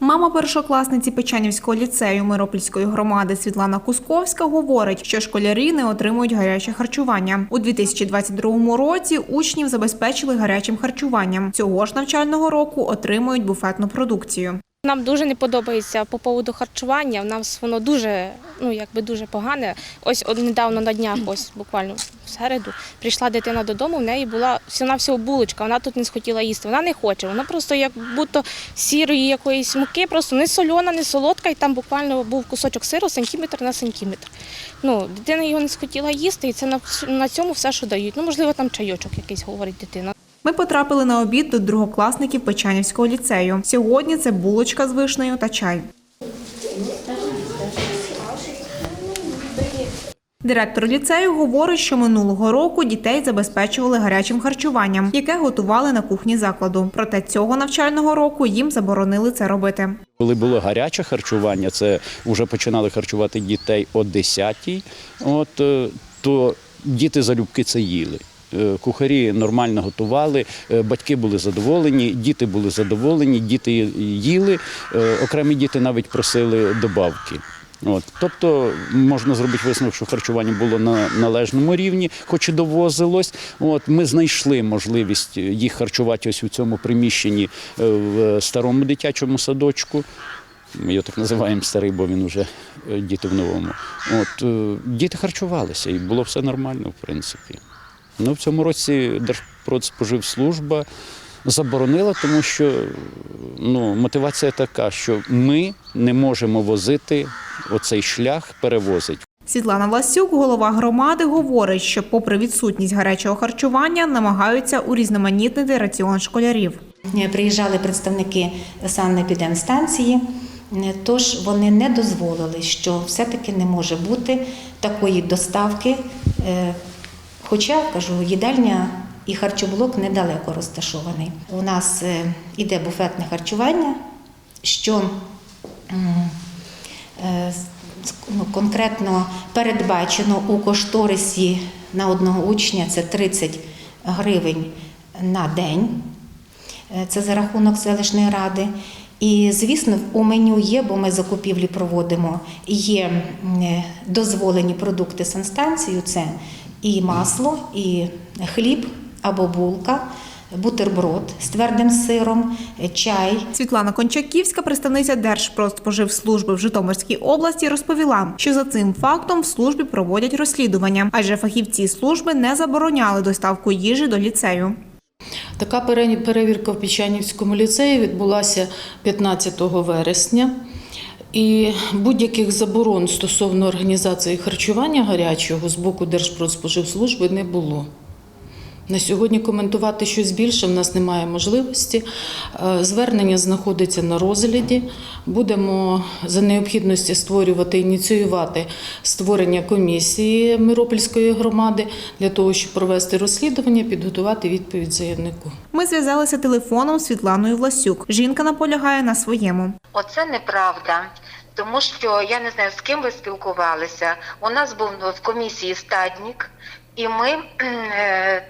Мама першокласниці Печанівського ліцею Миропільської громади Світлана Кусковська говорить, що школярі не отримують гаряче харчування. У 2022 році учнів забезпечили гарячим харчуванням. Цього ж навчального року отримують буфетну продукцію. Нам дуже не подобається по поводу харчування. В нас воно дуже, ну якби дуже погане. Ось недавно на днях, ось буквально в середу, прийшла дитина додому. В неї була всього всього булочка. Вона тут не схотіла їсти. Вона не хоче. Вона просто як будто сірої якоїсь муки, просто не сольона, не солодка, і там буквально був кусочок сиру сантиметр на сантиметр. Ну, дитина його не схотіла їсти, і це на, на цьому все, що дають. Ну, можливо, там чайочок якийсь говорить дитина. Ми потрапили на обід до другокласників Печанівського ліцею. Сьогодні це булочка з вишнею та чай. Директор ліцею говорить, що минулого року дітей забезпечували гарячим харчуванням, яке готували на кухні закладу. Проте цього навчального року їм заборонили це робити. Коли було гаряче харчування, це вже починали харчувати дітей о 10-й, от, е, то діти залюбки це їли. Е, Кухарі нормально готували, е, батьки були задоволені, діти були задоволені, діти їли, е, окремі діти навіть просили добавки. От, тобто можна зробити висновок, що харчування було на належному рівні, хоч і довозилось. От ми знайшли можливість їх харчувати ось у цьому приміщенні в старому дитячому садочку. Ми його так називаємо старий, бо він вже діти в новому. От діти харчувалися, і було все нормально, в принципі. Ну, в цьому році Держпродспоживслужба заборонила, тому що ну, мотивація така, що ми не можемо возити оцей шлях, перевозить. Світлана Власюк, голова громади, говорить, що, попри відсутність гарячого харчування, намагаються урізноманітнити раціон школярів. Е, Приїжджали представники санепідемстанції, е, тож вони не дозволили, що все-таки не може бути такої доставки. Хоча, кажу, їдальня і харчоблок недалеко розташований. У нас е, іде буфетне харчування, що е, ну, конкретно передбачено у кошторисі на одного учня це 30 гривень на день. Е, Це за рахунок селищної ради. І, звісно, у меню є, бо ми закупівлі проводимо. Є дозволені продукти санстанцію: це і масло, і хліб або булка, бутерброд з твердим сиром, чай, Світлана Кончаківська, представниця Держпродспоживслужби в Житомирській області, розповіла, що за цим фактом в службі проводять розслідування, адже фахівці служби не забороняли доставку їжі до ліцею. Така перевірка в Пічанівському ліцеї відбулася 15 вересня. І будь-яких заборон стосовно організації харчування гарячого з боку Держпродспоживслужби не було. На сьогодні коментувати щось більше в нас немає можливості. Е, Звернення знаходиться на розгляді. Будемо за необхідності створювати, ініціювати створення комісії Миропільської громади для того, щоб провести розслідування, підготувати відповідь заявнику. Ми зв'язалися телефоном з Світланою Власюк. Жінка наполягає на своєму. Оце неправда. Тому що я не знаю, з ким ви спілкувалися. У нас був в комісії стаднік, і ми е,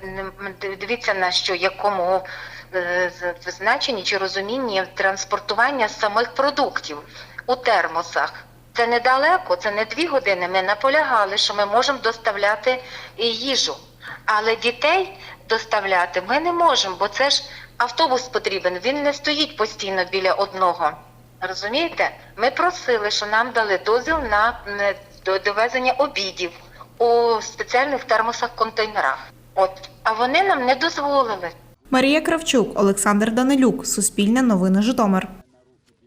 дивіться на що якому е, значенні чи розумінні транспортування самих продуктів у термосах. Це недалеко, це не дві години. Ми наполягали, що ми можемо доставляти їжу. Але дітей доставляти ми не можемо, бо це ж автобус потрібен. Він не стоїть постійно біля одного. Розумієте? Ми просили, що нам дали дозвіл на довезення обідів у спеціальних термосах-контейнерах. От, а вони нам не дозволили. Марія Кравчук, Олександр Данилюк, Суспільне новини Житомир.